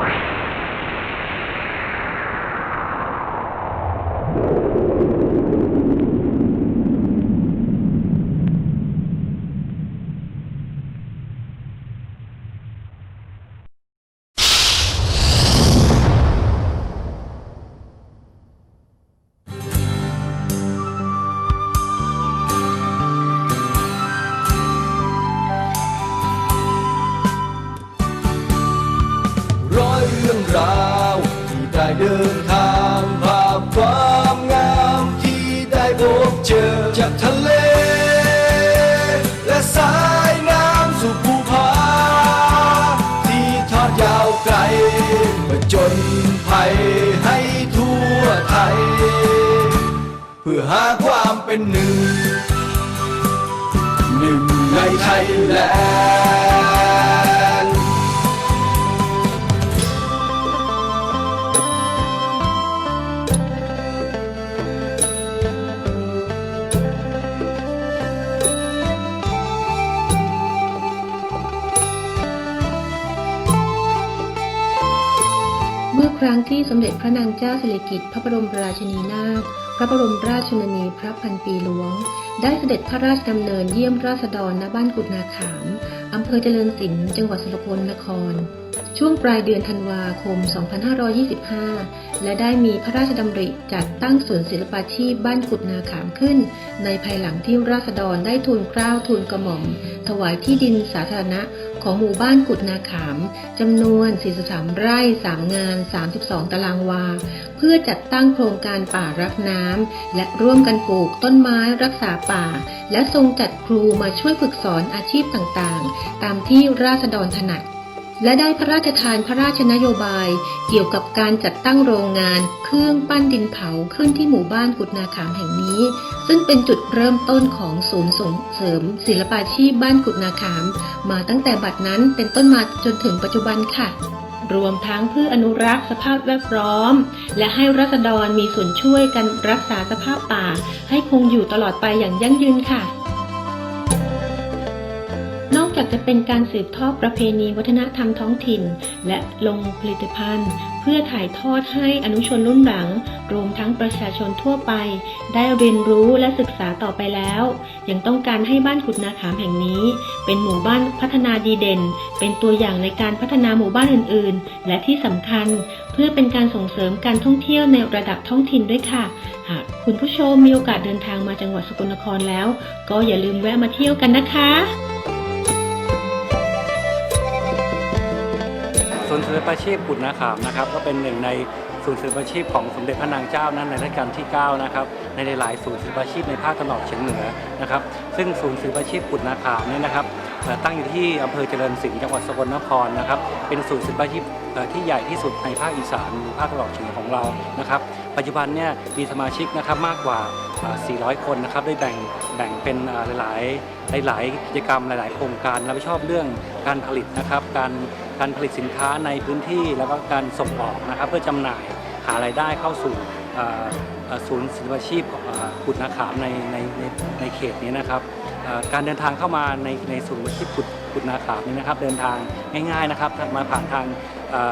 ร้ จากทะเล และสายน้ำสู่ภูผาที่ทอดยาวไกลผจญภัยให้ทั่วไทย เพื่อหาความเป็นหนึ่ง หนึ่งในไทยแลนด์ ครั้งที่สมเด็จพระนางเจ้าสิริกิติ์พระบรมราชินีนาถพระบรมราชชนนีพระพันปีหลวง ได้เสด็จพระราชดำเนินเยี่ยมราษฎรณบ้านกุฎนาขามอำเภอเจริญศิลป์จังหวัดสกลนคร ช่วงปลายเดือนธันวาคม 2525 และได้มีพระราชดำริจัดตั้งศูนศิลปาชีพบ้านกุฎนาขามขึ้น ในภายหลังที่ราษฎรได้ทูลเกล้าทูลกระหม่อม ถวายที่ดินสาธารณะ ของหมู่บ้านกุดนาขามจำนวน 43 ไร่ 3 งาน 32 ตารางวา เพื่อจัดตั้งโครงการป่ารักน้ำและร่วมกันปลูกต้นไม้รักษาป่า และทรงจัดครูมาช่วยฝึกสอนอาชีพต่างๆ ตามที่ราษฎรถนัด และได้พระราชทานพระราชนโยบาย เกี่ยวกับการจัดตั้งโรงงาน เครื่องปั้นดินเผาขึ้นที่หมู่บ้านกุฎนาขามแห่งนี้ ซึ่งเป็นจุดเริ่มต้นของศูนย์ส่งเสริม ศิลปาชีพบ้านกุฎนาขาม มาตั้งแต่บัดนั้นเป็นต้นมาจนถึงปัจจุบันค่ะ รวมทั้งเพื่ออนุรักษ์สภาพแวดล้อม และให้รัษฎรมีส่วนช่วยกันรักษาสภาพป่า ให้คงอยู่ตลอดไปอย่างยั่งยืนค่ะ จากจะเป็นการสืบทอดประเพณีวัฒนธรรมท้องถิ่น และลงผลิตภัณฑ์ เพื่อถ่ายทอดให้อนุชนรุ่นหลัง รวมทั้งประชาชนทั่วไป ได้เรียนรู้และศึกษาต่อไปแล้ว ยังต้องการให้บ้านขุดนาขามแห่งนี้ เป็นหมู่บ้านพัฒนาดีเด่น เป็นตัวอย่างในการพัฒนาหมู่บ้านอื่น ๆ และที่สำคัญ เพื่อเป็นการส่งเสริมการท่องเที่ยวในระดับท้องถิ่นด้วยค่ะหากคุณผู้ชมมีโอกาสเดินทางมาจังหวัดสกลนครแล้ว ก็อย่าลืมแวะมาเที่ยวกันนะคะ นย์ศิลปาชีพกุฎนาขามนะครับ ก็เป็นหนึ่งในศูนย์ศิลปาชีพของสมเด็จพระนางเจ้านั้นในรัชกาลที่ 9 นะครับ ในหลายๆศูนย์ศิลปาชีพในภาคตะวันออกเฉียงเหนือนะครับ ซึ่งศูนย์ศิลปาชีพกุฎนาขามเนี่ยนะครับตั้งอยู่ที่อำเภอเจริญศิลป์จังหวัดสกลนครนะครับ เป็นศูนย์ศิลปาชีพที่ใหญ่ที่สุดในภาคอีสานหรือภาคตะวันออกเฉียงเหนือของเรานะครับ ปัจจุบันเนี่ยมีสมาชิกนะครับมากกว่าเอ่อ400 คนนะครับได้แบ่งแบ่งเป็นหลายหลายกิจกรรมหลาย ๆ โครงการรับผิดชอบเรื่องการผลิตนะครับการ การผลิตสินค้าในพื้นที่แล้วก็การส่งออกนะครับเพื่อจำหน่ายหารายได้เข้าสู่ศูนย์ศิลปาชีพขุดนาขามในในในในเขตนี้นะครับการเดินทางเข้ามาในในศูนย์ศิลปาชีพขุดขุดนาขามนี้นะครับ เดินทางง่าย ๆนะครับมาผ่านทาง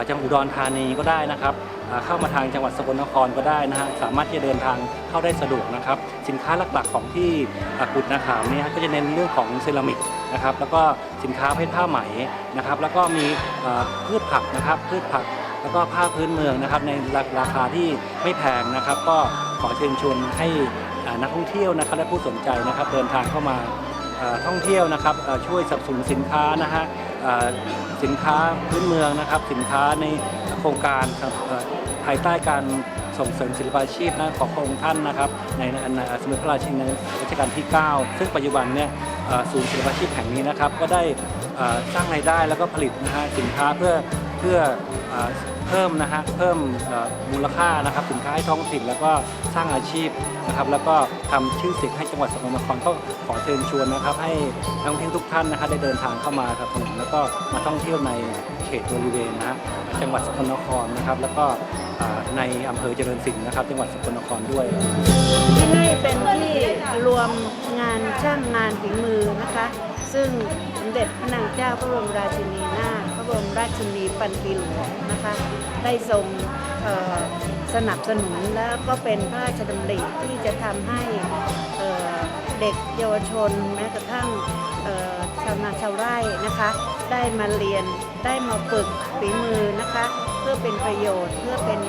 จังหวัดอุดรธานีก็ได้นะครับเข้ามาทางจังหวัดสกลนครก็ได้นะฮะสามารถที่จะเดินทางเข้าได้สะดวกนะครับสินค้าหลักๆของที่อ่อกุฎนาขามนี่ก็จะเน้นเรื่องของเซรามิกนะครับแล้วก็สินค้าเพชรผ้าไหมนะครับแล้วก็มีพืชผักนะครับพืชผักแล้วก็ผ้าพื้นเมืองนะครับในราราคาที่ไม่แพงนะครับ ก็ขอเชิญชวนให้นักท่องเที่ยวนะครับและผู้สนใจนะครับเดินทางเข้ามาท่องเที่ยวนะครับช่วยสนับสนุนสินค้านะฮะ สินค้าพื้นเมืองนะครับ สินค้าในโครงการครับภายใต้การส่งเสริมศิลปาชีพนะของพระองค์ท่านนะครับในในสมเด็จพระราชินีรัชกาลที่ 9 ซึ่งปัจจุบันเนี่ยศูนย์ศิลปาชีพแห่งนี้นะครับ ก็ได้สร้างรายได้แล้วก็ผลิตนะฮะสินค้าเพื่อเพื่อ เพิ่มนะฮะเพิ่มมูลค่านะครับสินค้าให้ท้องถิ่นแล้วก็สร้างอาชีพนะครับแล้วก็ทำชื่อเสียงให้จังหวัดสกลนครก็ขอเชิญชวนนะครับ ให้นักท่องเที่ยวทุกท่านนะครับได้เดินทางเข้ามาครับผมแล้วก็มาท่องเที่ยวในเขตบริเวณนะฮะจังหวัดสกลนครนะครับแล้วก็ในอำเภอเจริญศิลป์นะครับ จังหวัดสกลนครด้วย ที่นี่เป็นที่รวมงานช่างงานฝีมือนะคะ ซึ่งสมเด็จพระนางเจ้าพระบรมราชินีนาถ บรมราชชนนีพันปีหลวงนะคะได้ทรงสนับสนุนแล้วก็เป็นพระราชดำริที่จะทำให้เเด็กเยาวชนแม้กระทั่งชาวนาชาวไร่นะคะ ได้มาเรียนได้มาฝึกฝีมือนะคะ เพื่อเป็นประโยชน์เพื่อเป็น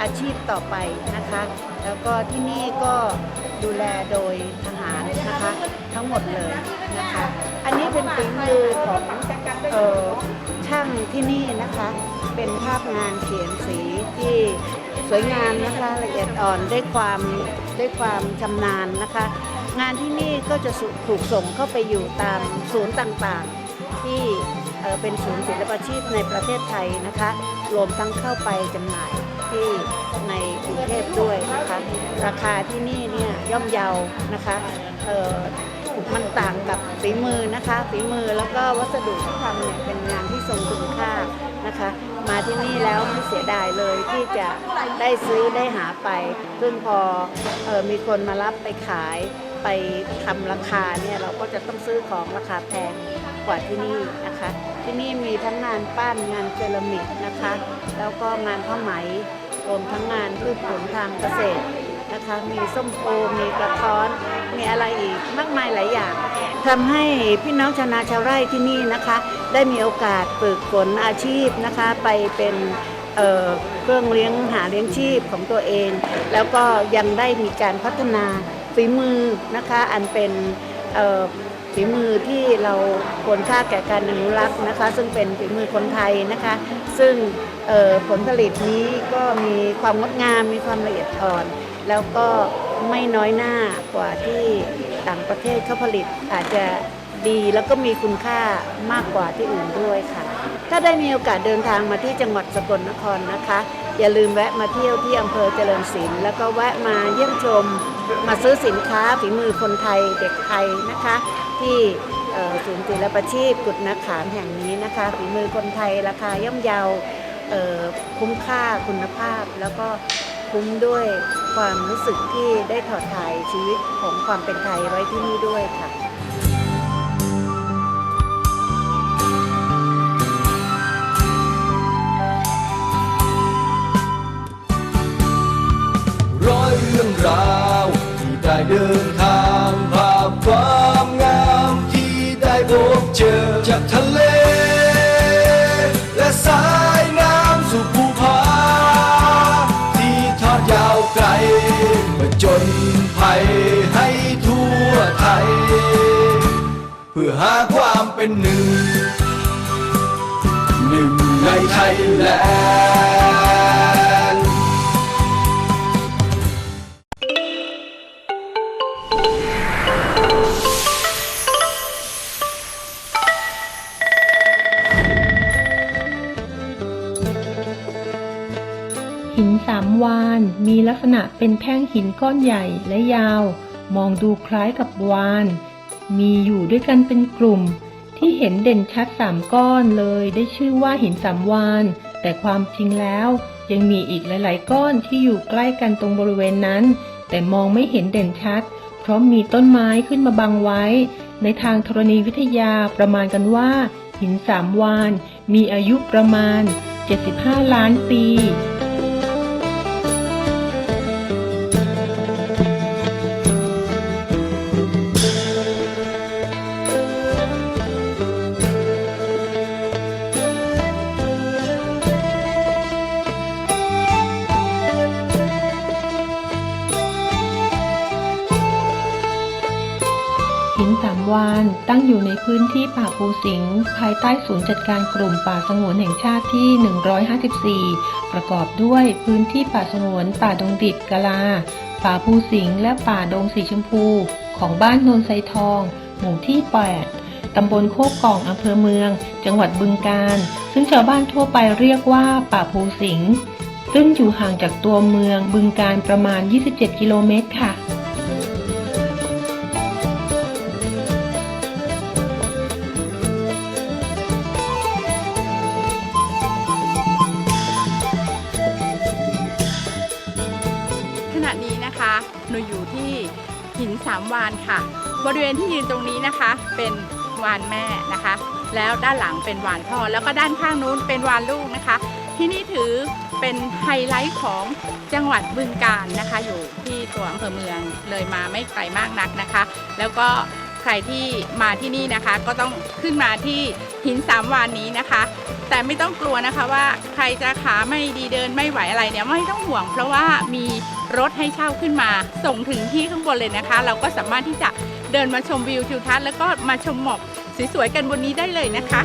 อาชีพต่อไปนะคะ แล้วก็ที่นี่ก็ดูแลโดยทหารนะคะ ทั้งหมดเลยนะคะ อันนี้เป็นฝีมือของเอ่อ ช่างที่นี่นะคะ เป็นภาพงานเขียนสีที่สวยงามนะคะละเอียดอ่อนด้วยความด้วยความชำนาญนะคะ งานที่นี่ก็จะถูกส่งเข้าไปอยู่ตามศูนย์ต่างๆ ที่เเป็นศูนย์ศิลปาชีพในประเทศไทยนะคะ รวมทั้งเข้าไปจำหน่ายที่ในกรุงเทพด้วยนะคะ ราคาที่นี่เนี่ยย่อมเยานะคะเออ มันต่างกับฝีมือนะคะฝีมือแล้วก็วัสดุที่ทำเนี่ยเป็นงานที่ทรงคุณค่านะคะ มาที่นี่แล้วไม่เสียดายเลยที่จะได้ซื้อได้หาไป ซึ่งพอเออมีคนมารับไปขายไปทำราคาเนี่ยเราก็จะต้องซื้อของราคาแพงกว่าที่นี่นะคะ ที่นี่มีทั้งงานปั้นงานเซรามิกนะคะ แล้วก็งานผ้าไหมรวมทั้งงานพืชผลทางเกษตรนะคะ มีส้มโอมีกระท้อน มีอะไรอีกมากมายหลายอย่างทำให้พี่น้องชาวนาชาวไร่ที่นี่นะคะ ได้มีโอกาสฝึกฝนอาชีพนะคะ ไปเป็นเเครื่องเลี้ยงหาเลี้ยงชีพของตัวเอง แล้วก็ยังได้มีการพัฒนาฝีมือนะคะ อันเป็นฝีมือที่เราควรค่าแก่การอนุรักษ์นะคะ ซึ่งเป็นฝีมือคนไทยนะคะ ซึ่งผลผลิตนี้ก็มีความงดงามมีความละเอียดอ่อน แล้วก็ ไม่น้อยหน้ากว่าที่ต่างประเทศเขาผลิตอาจจะดีแล้วก็มีคุณค่ามากกว่าที่อื่นด้วยค่ะ ถ้าได้มีโอกาสเดินทางมาที่จังหวัดสกลนครนะคะ อย่าลืมแวะมาเที่ยวที่อำเภอเจริญศิลป์แล้วก็แวะมาเยี่ยมชม มาซื้อสินค้าฝีมือคนไทยเด็กไทยนะคะ ที่ศูนย์ศิลปาชีพกุฎนาขามแห่งนี้นะคะฝีมือคนไทยราคาย่อมเยาคุ้มค่าคุณภาพแล้วก็ คุ้มด้วยความรู้สึกที่ได้ถอดถ่ายชีวิตของความเป็นไทยไว้ที่นี่ด้วยค่ะร้อยเรื่องราวที่ได้เดินทางภาพควา หาความเป็นหนึ่ง หนึ่งในไทยแลนด์หินสามวานมีลักษณะเป็นแท่งหินก้อนใหญ่และยาว มองดูคล้ายกับวาน มีอยู่ด้วยกันเป็นกลุ่ม ที่เห็นเด่นชัดสามก้อนเลยได้ชื่อว่าหินสามวานแต่ความจริงแล้วยังมีอีกหลาย ๆ ก้อนที่อยู่ใกล้กันตรงบริเวณนั้น แต่มองไม่เห็นเด่นชัด เพราะมีต้นไม้ขึ้นมาบังไว้ ในทางธรณีวิทยาประมาณกันว่า หินสามวานมีอายุประมาณ 75 ล้านปี สิงห์ภายใต้ศูนย์จัดการกลุ่มป่าสงวนแห่งชาติที่ 154 ประกอบด้วยพื้นที่ป่าสงวน ป่าดงดิบกะลา ป่าภูสิงห์และป่าดงสีชมพู ของบ้านโนนไซทอง หมู่ที่ 8 ตำบลโคกกล่องอำเภอเมือง จังหวัดบึงกาฬ ซึ่งชาวบ้านทั่วไปเรียกว่าป่าภูสิงห์ ซึ่งอยู่ห่างจากตัวเมืองบึงกาฬประมาณ 27 กิโลเมตรค่ะ 3 วานค่ะ บริเวณที่ยืนตรงนี้นะคะ เป็นวานแม่นะคะ แล้วด้านหลังเป็นวานพ่อ แล้วก็ด้านข้างนู้นเป็นวานลูกนะคะ ที่นี่ถือเป็นไฮไลท์ของจังหวัดบึงกาฬนะคะ อยู่ที่ตัวอำเภอเมืองเลยมาไม่ไกลมากนักนะคะ แล้วก็ ใครที่มาที่นี่นะคะ ก็ต้องขึ้นมาที่หินสามวานนี้นะคะ แต่ไม่ต้องกลัวนะคะว่าใครจะขาไม่ดีเดินไม่ไหวอะไรเนี่ยไม่ต้องห่วง เพราะว่ามีรถให้เช่าขึ้นมา ส่งถึงที่ข้างบนเลยนะคะ เราก็สามารถที่จะเดินมาชมวิวทิวทัศน์แล้วก็มาชมหมอกสวยๆกันบนนี้ได้เลยนะคะ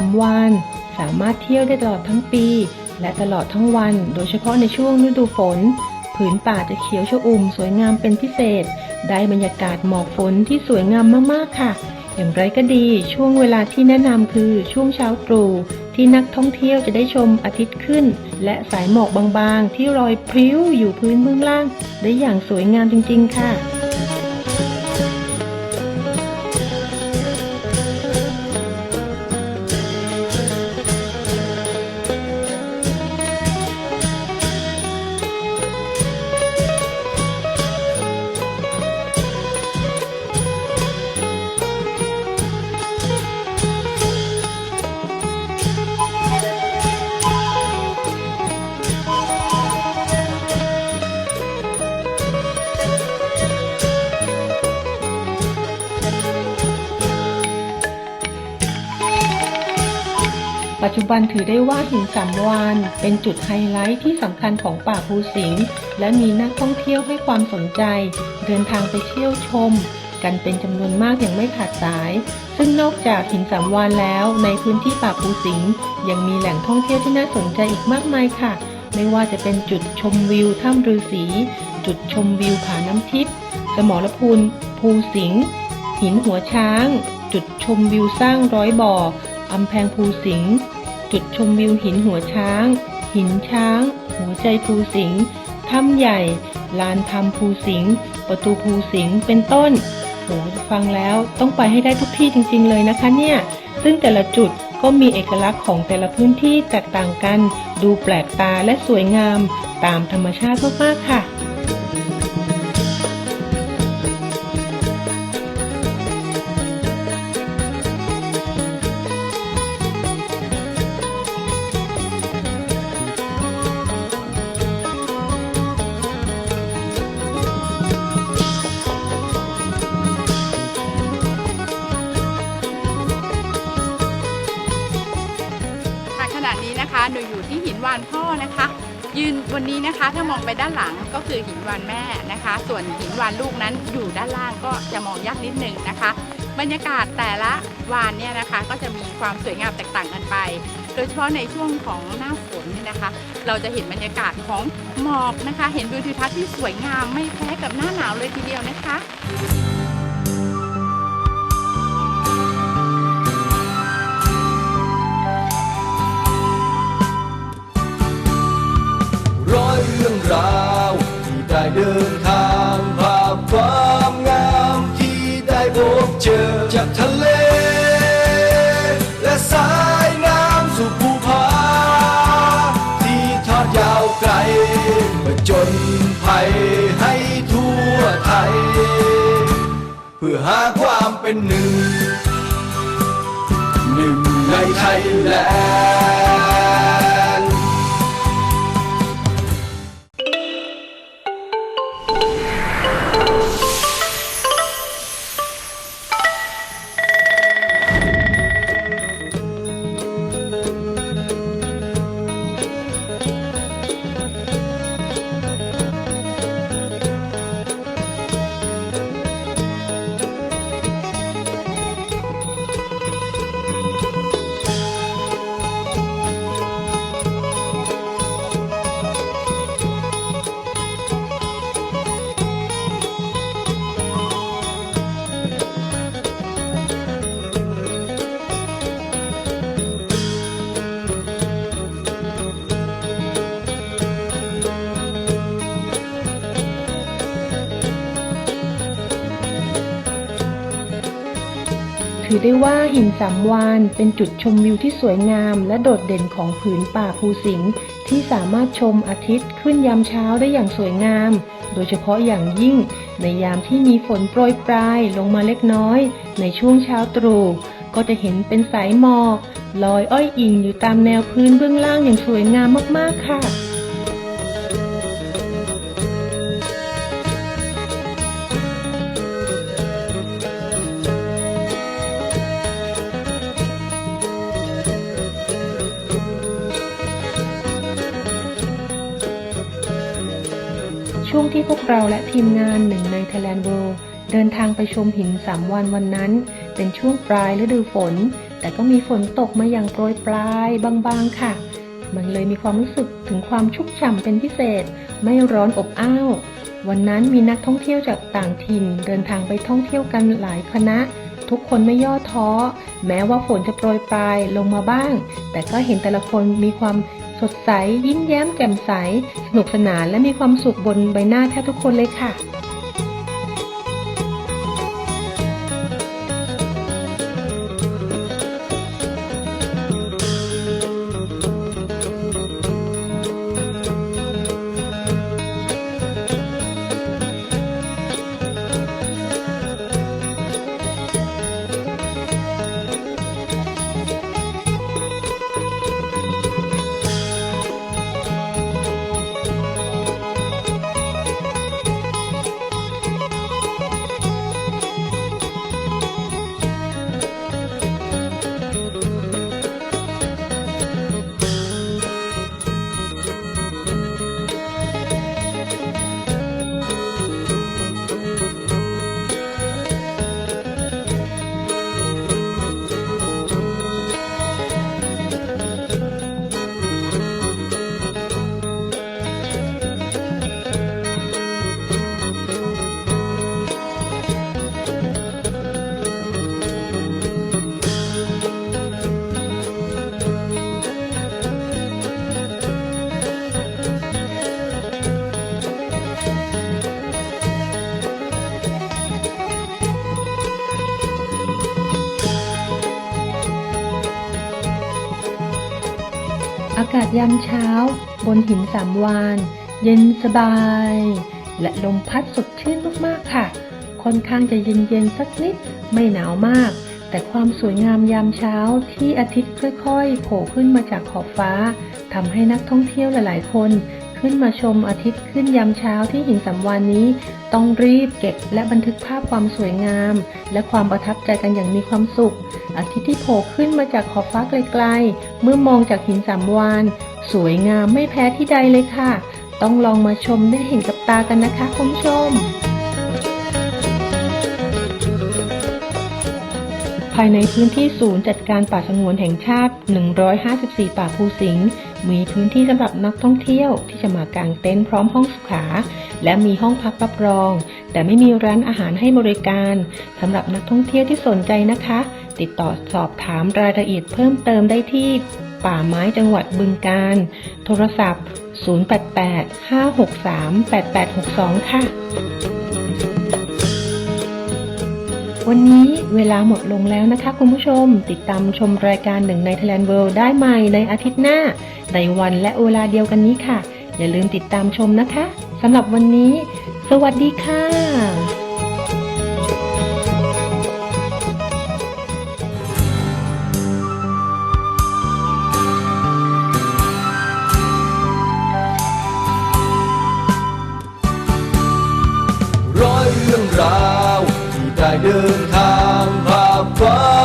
สามวานสามารถเที่ยวได้ตลอดทั้งปี และตลอดทั้งวัน โดยเฉพาะในช่วงฤดูฝน ผืนป่าจะเขียวชอุ่มสวยงามเป็นพิเศษ ได้บรรยากาศหมอกฝนที่สวยงามมากๆค่ะ อย่างไรก็ดีช่วงเวลาที่แนะนำคือช่วงเช้าตรู่ที่นักท่องเที่ยวจะได้ชมอาทิตย์ขึ้น และสายหมอกบางๆ ที่ลอยพริ้วอยู่พื้นเบื้องล่าง ได้อย่างสวยงามจริง ๆ ค่ะ จจุบันถือได้ว่าหินสามวานเป็นจุดไฮไลท์ที่สำคัญของป่าภูสิงห์และมีนักท่องเที่ยวให้ความสนใจ เดินทางไปเที่ยวชม กันเป็นจำนวนมากอย่างไม่ขาดสาย ซึ่งนอกจากหินสามวานแล้ว ในพื้นที่ป่าภูสิงห์ยังมีแหล่งท่องเที่ยวที่น่าสนใจอีกมากมายค่ะ ไม่ว่าจะเป็นจุดชมวิวถ้ำฤาษีจุดชมวิวผาน้ำทิพย์สมรภูลภูสิงห์หินหัวช้าง จุดชมวิวสร้างร้อยบ่ออำแพงภูสิงห์ จุดชมวิวหินหัวช้าง หินช้าง หัวใจภูสิงห์ถ้ำใหญ่ ลานธรรมภูสิงห์ประตูภูสิงห์เป็นต้นโหฟังแล้วต้องไปให้ได้ทุกที่จริง ๆ เลยนะคะเนี่ย ซึ่งแต่ละจุดก็มีเอกลักษณ์ของแต่ละพื้นที่แตกต่างกัน ดูแปลกตาและสวยงาม ตามธรรมชาติมากๆค่ะค่ะ นะคะ ถ้ามองไปด้านหลังก็คือหินวานแม่นะคะ ส่วนหินวานลูกนั้นอยู่ด้านล่างก็จะมองยากนิดนึงนะคะ บรรยากาศแต่ละวานเนี่ยนะคะก็จะมีความสวยงามแตกต่างกันไป โดยเฉพาะในช่วงของหน้าฝนเนี่ยนะคะ เราจะเห็นบรรยากาศของหมอกนะคะ เห็นวิวทิวทัศน์ที่สวยงามไม่แพ้กับหน้าหนาวเลยทีเดียวนะคะ เดินทางภาพความงามที่ได้พบเจอจากทะเล และสายน้ำสู่ภูผาที่ทอดยาวไกลผจญภัยให้ทั่วไทย เพื่อหาความเป็นหนึ่ง หนึ่งในไทยแลนด์ ถือได้ว่าหินสามวานเป็นจุดชมวิวที่สวยงาม และโดดเด่นของผืนป่าภูสิงห์ที่สามารถชมอาทิตย์ขึ้นยามเช้าได้อย่างสวยงาม โดยเฉพาะอย่างยิ่ง ในยามที่มีฝนโปรยปลายลงมาเล็กน้อย ในช่วงเช้าตรู่ก็จะเห็นเป็นสายหมอกลอยอ้อยอิงอยู่ตามแนวพื้นเบื้องล่างอย่างสวยงามมากๆค่ะ ที่พวกเราและทีมงานหนึ่งใน Thailand World เดินทางไปชมหินสามวันวันนั้น เป็นช่วงปลายฤดูฝน แต่ก็มีฝนตกมาอย่างโปรยปลายบางๆค่ะ มันเลยมีความรู้สึกถึงความชุ่มฉ่ำเป็นพิเศษ ไม่ร้อนอบอ้าว วันนั้นมีนักท่องเที่ยวจากต่างถิ่น เดินทางไปท่องเที่ยวกันหลายคณะ ทุกคนไม่ย่อท้อ แม้ว่าฝนจะโปรยปลายลงมาบ้าง แต่ก็เห็นแต่ละคนมีความ สดใส ยิ้มแย้มแจ่มใส สนุกสนานและมีความสุขบนใบหน้าแทบทุกคนเลยค่ะ ยามเช้า บนหินสามวานเย็นสบาย และลมพัดสดชื่นมากๆค่ะ ค่อนข้างจะเย็นๆสักนิดไม่หนาวมาก แต่ความสวยงามยามเช้าที่อาทิตย์ค่อยๆ โผล่ขึ้นมาจากขอบฟ้าทำให้นักท่องเที่ยวหลายๆ คน ขึ้นมาชมอาทิตย์ขึ้นยามเช้าที่หินสามวานนี้ ต้องรีบเก็บและบันทึกภาพความสวยงาม และความประทับใจกันอย่างมีความสุข อาทิตย์ที่โผล่ขึ้นมาจากขอบฟ้าไกลๆ เมื่อมองจากหินสามวาน สวยงามไม่แพ้ที่ใดเลยค่ะ ต้องลองมาชมได้เห็นกับตากันนะคะคุณผู้ชมภายในพื้นที่ศูนย์จัดการป่าสงวนแห่งชาติ 154 ป่าภูสิงห์ มีพื้นที่สำหรับนักท่องเที่ยวที่จะมากางเต็นท์พร้อมห้องสุขา และมีห้องพักรับรอง แต่ไม่มีร้านอาหารให้บริการสำหรับนักท่องเที่ยวที่สนใจนะคะ ติดต่อสอบถามรายละเอียดเพิ่มเติมได้ที่ป่าไม้จังหวัดบึงกาฬโทรศัพท์ 088-563-8862 ค่ะ วันนี้เวลาหมดลงแล้วนะคะคุณผู้ชม ติดตามชมรายการหนึ่งใน Thailand World ได้ใหม่ในอาทิตย์หน้า ในวันและเวลาเดียวกันนี้ค่ะ อย่าลืมติดตามชมนะคะสำหรับวันนี้ สวัสดีค่ะร้อยเรื่องราวที่ได้เดินทางภาพควา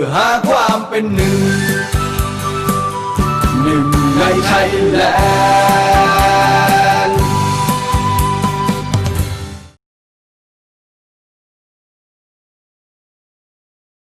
อหาความเป็นหนึ่ง หนึ่งในไทยแลนด์